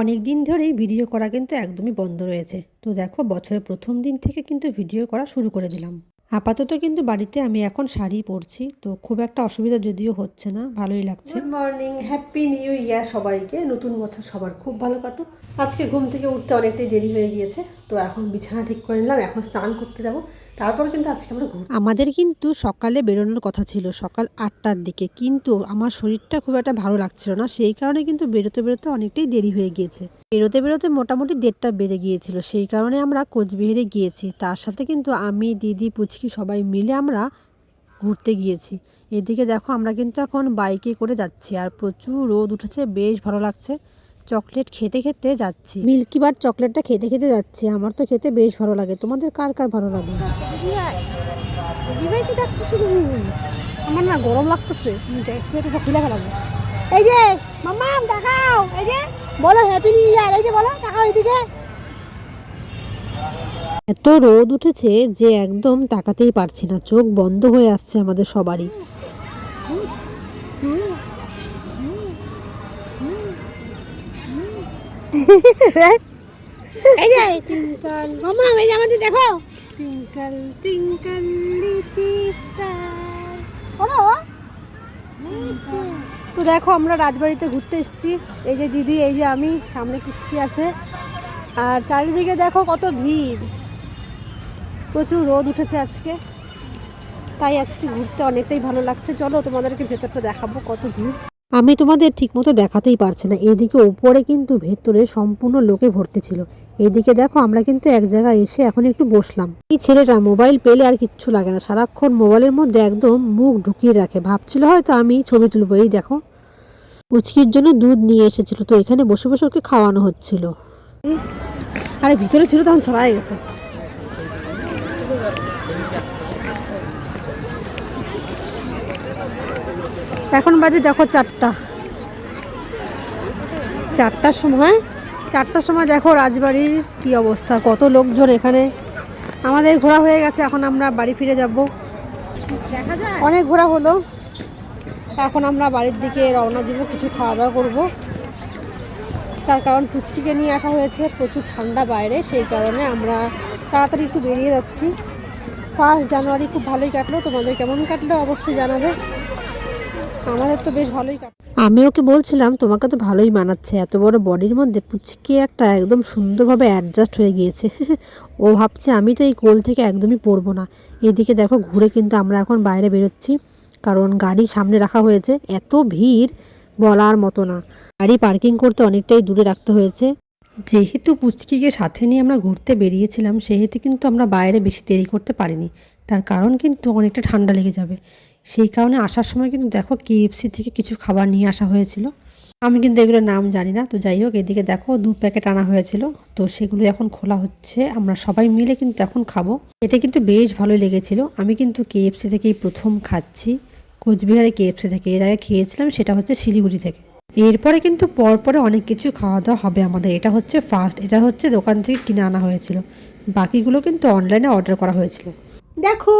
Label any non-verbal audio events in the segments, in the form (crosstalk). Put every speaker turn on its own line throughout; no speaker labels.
অনেক দিন ধরেই ভিডিও করা কিন্তু একদমই বন্ধ রয়েছে। তো দেখো, বছরের প্রথম দিন থেকে কিন্তু ভিডিও করা শুরু করে দিলাম। আপাতত কিন্তু বাড়িতে আমি এখন শাড়ি পরছি তো খুব একটা অসুবিধা যদিও হচ্ছে না ভালোই লাগছে। Good morning happy new year সবাইকে নতুন বছর সবার খুব ভালো কাটুক। আজকে ঘুম থেকে উঠতে অনেকটাই দেরি হয়ে গিয়েছে তো এখন বিছানা ঠিক করে নিলাম এখন স্নান করতে যাব। তারপর কিন্তু আজকে আমরা ঘুর আমাদের কিন্তু সকালে বেরোনোর কথা ছিল সকাল আটটার দিকে কিন্তু আমার শরীরটা খুব একটা ভালো লাগছিল না সেই কারণে কিন্তু বেরোতে বেরোতে অনেকটাই দেরি হয়ে গিয়েছে। বেরোতে বেরোতে মোটামুটি দেড়টা বেজে গিয়েছিল সেই কারণে আমরা কোচবিহারে গিয়েছি তার সাথে কিন্তু আমি দিদি পুচকি সবাই মিলে আমরা ঘুরতে গিয়েছি? এদিকে দেখো আমরা কিন্তু এখন বাইকে করে যাচ্ছি আর প্রচুর রোদ উঠেছে বেশ ভালো লাগছে। চকলেট খেতে খেতে যাচ্ছি। মিল্কি বার চকলেটটা খেতে খেতে যাচ্ছি আমার তো খেতে বেশ ভালো লাগে। তোমাদের কার কার ভালো লাগে? আমার না গরম লাগতেছে। খুলে ফেলাবো। এই যে মামা দেখাও। এই যে বলো হ্যাপি নিউ ইয়ার এই যে বলো দেখাও এদিকে। এত রোদ উঠেছে যে একদম তাকাতেই পারছি না। চোখ বন্ধ হয়ে আসছে আমাদের সবারই। এই যে মামা এই যে আমাদের দেখো। Little star. তো দেখো আমরা রাজবাড়িতে ঘুরতে এসেছি। এই যে দিদি এই যে আমি সামনে কুচকি আছে। আর চারিদিকে দেখো কত ভিড়। প্রচুর রোদ উঠেছে আজকে। তাই আজকে ঘুরতে অনেকটাই ভালো লাগছে। চলো তোমাদেরকে ভেতরটা দেখাবো কত ভিড়। আমি তোমাদের ঠিকমতো দেখাতেই পারছি না। এদিকে ওপরে কিন্তু ভেতরে সম্পূর্ণ লোকে ভর্তি ছিল। এদিকে দেখো আমরা কিন্তু এক জায়গায় এসে এখন একটু বসলাম। এই ছেলেটা মোবাইল পেলে আর কিচ্ছু লাগে না। সারাক্ষণ মোবাইলের মধ্যে একদম মুখ ঢুকিয়ে রাখে। ভাবছিল হয়তো আমি ছবি তুলবো। এই দেখো, উচকির জন্য দুধ নিয়ে এসেছিল। তো এখানে বসে বসে ওকে খাওয়ানো হচ্ছিল। আরে, ভিতরে ছিল তখন ছড়াই গেছে। এখন বাজে দেখো চারটা। চারটার সময় চারটার সময় দেখো রাজবাড়ির কি অবস্থা, কত লোকজন এখানে। আমাদের ঘোরা হয়ে গেছে, এখন আমরা বাড়ি ফিরে যাব। অনেক ঘোরা হলো। এখন আমরা বাড়ির দিকে রওনা দিব, কিছু খাওয়া দাওয়া করব। তার কারণ পুচকিকে নিয়ে আসা হয়েছে, প্রচুর ঠান্ডা বাইরে, সেই কারণে আমরা তাড়াতাড়ি একটু বেরিয়ে যাচ্ছি। ফার্স্ট জানুয়ারি খুব ভালোই কাটলো, তোমাদের কেমন কাটলো অবশ্যই জানাবে। আমাদের তো বেশ ভালোই আমি ওকে বলছিলাম, তোমাকে তো ভালোই মানাচ্ছে, এত বড় বডির মধ্যে পুচকি একটা একদম সুন্দরভাবে অ্যাডজাস্ট হয়ে গিয়েছে। (laughs) ও ভাবছে, আমি তো এই কোল থেকে একদমই পড়ব না। এদিকে দেখো, ঘুরে কিন্তু আমরা এখন বাইরে বেরোচ্ছি। কারণ গাড়ি সামনে রাখা হয়েছে, এত ভিড় বলার মতো না। গাড়ি পার্কিং করতে অনেকটাই দূরে রাখতে হয়েছে। যেহেতু পুচকিকে সাথে নিয়ে আমরা ঘুরতে বেরিয়েছিলাম, সেহেতু কিন্তু আমরা বাইরে বেশি দেরি করতে পারিনি। তার কারণ কিন্তু অনেকটা ঠান্ডা লেগে যাবে। সেই কারণে আসার সময় কিন্তু দেখো কেএফসি থেকে কিছু খাবার নিয়ে আসা হয়েছিল। আমি কিন্তু এগুলোর নাম জানি না, তো যাই হোক এদিকে দেখো দু প্যাকেট আনা হয়েছিল, তো সেগুলো এখন খোলা হচ্ছে, আমরা সবাই মিলে কিন্তু এখন খাব। এটা কিন্তু বেশ ভালোই লেগেছিল, আমি কিন্তু কেএফসি থেকেই প্রথম খাচ্ছি, কোচবিহারে কেএফসি থেকে। এর আগে খেয়েছিলাম, সেটা হচ্ছে শিলিগুড়ি থেকে। এরপরে কিন্তু পরপরে অনেক কিছু খাওয়া দাওয়া হবে আমাদের, এটা হচ্ছে ফার্স্ট এটা হচ্ছে দোকান থেকে কিনে আনা হয়েছিল। বাকিগুলো কিন্তু অনলাইনে অর্ডার করা হয়েছিল। দেখো,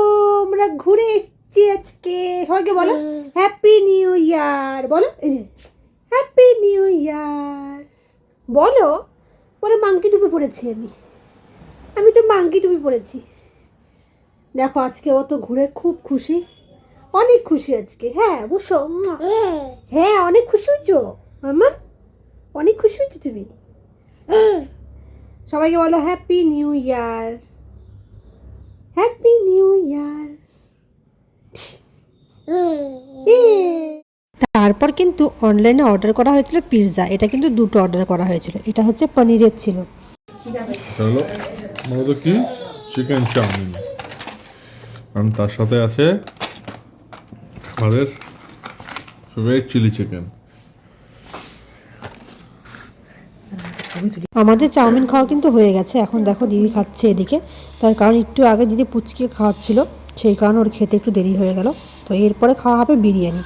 আমরা ঘুরে এসেছি আজকে। সবাইকে বলো। হ্যাপি নিউ ইয়ার বলো এই যে। হ্যাপি নিউ ইয়ার বলো বলো মাংকি টুপি পরেছি আমি। আমি তো মাংকি টুপি পরেছি। দেখো আজকে ও তো ঘুরে খুব খুশি। অনেক খুশি আজকে। হ্যাঁ অবশ্য হ্যাঁ অনেক খুশি হচ্ছো মামা অনেক খুশি হচ্ছো তুমি। সবাইকে বলো happy new year happy new year তারপর কিন্তু অনলাইনে অর্ডার করা হয়েছিল পিৎজা এটা কিন্তু দুটো অর্ডার করা হয়েছিল। এটা হচ্ছে পনিরের ছিল।
কি? Chicken chowmein. আর তার সাথে আছে আমাদের ফেভারিট চিলি চিকেন
আমাদের চাউমিন খাওয়া কিন্তু হয়ে গেছে। এখন দেখো দিদি খাচ্ছে এদিকে। তার কারণ একটু আগে দিদি পুচকে খাওয়াচ্ছিল। সেই কারণে ওর খেতে একটু দেরি হয়ে গেল। তো এরপরে খাওয়া হবে বিরিয়ানি।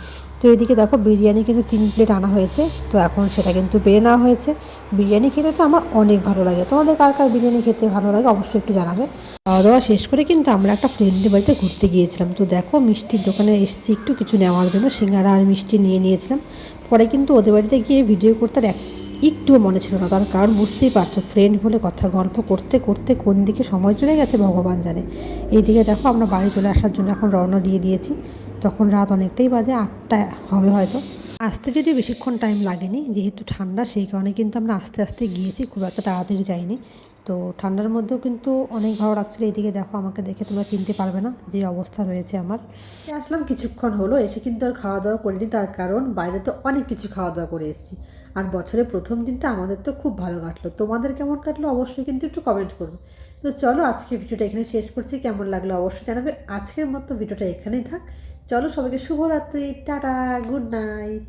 এদিকে দেখো বিরিয়ানি কিন্তু তিন প্লেট আনা হয়েছে, তো এখন সেটা কিন্তু বেড়ে নেওয়া হয়েছে। বিরিয়ানি খেতে তো আমার অনেক ভালো লাগে। তোমাদের কার কার বিরিয়ানি খেতে ভালো লাগে অবশ্যই একটু জানাবে। খাওয়া দাওয়া শেষ করে কিন্তু আমরা একটা ফ্রেন্ডের বাড়িতে ঘুরতে গিয়েছিলাম। তো দেখো মিষ্টির দোকানে এসেছি একটু কিছু নেওয়ার জন্য। সিঙ্গারা আর মিষ্টি নিয়ে নিয়েছিলাম। পরে কিন্তু ওদের বাড়িতে গিয়ে ভিডিও করতে একটুও মনে ছিল না, তার কারণ বুঝতেই পারছ ফ্রেন্ড বলে কথা, গল্প করতে করতে কোন দিকে সময় চলে গেছে ভগবান জানে। এইদিকে দেখো আমরা বাড়ি চলে আসার জন্য এখন রওনা দিয়ে দিয়েছি। তখন রাত অনেকটাই বাজে আটটা হবে হয়তো। আসতে যদিও বেশিক্ষণ টাইম লাগেনি, যেহেতু ঠান্ডা, সেই কারণে কিন্তু আমরা আস্তে আস্তে গিয়েছি, খুব একটা তাড়াতাড়ি যাইনি। তো ঠান্ডার মধ্যেও কিন্তু অনেক ভালো লাগছিল এইদিকে দেখো, আমাকে দেখে তোমরা চিনতে পারবে না যে অবস্থা রয়েছে আমার। আসলাম কিছুক্ষণ হলো, এসে কিন্তু আর খাওয়া দাওয়া করিনি, তার কারণ বাইরে তো অনেক কিছু খাওয়া দাওয়া করে এসেছি। আর বছরের প্রথম দিনটা আমাদের তো খুব ভালো কাটলো। তোমাদের কেমন কাটলো অবশ্যই কিন্তু একটু কমেন্ট করবে। তো চলো আজকে ভিডিওটা এখানে শেষ করছি, কেমন লাগল অবশ্যই জানাবে। আজকের মতো ভিডিওটা এখানেই থাক। চলো সবাইকে শুভরাত্রি, টাটা গুড নাইট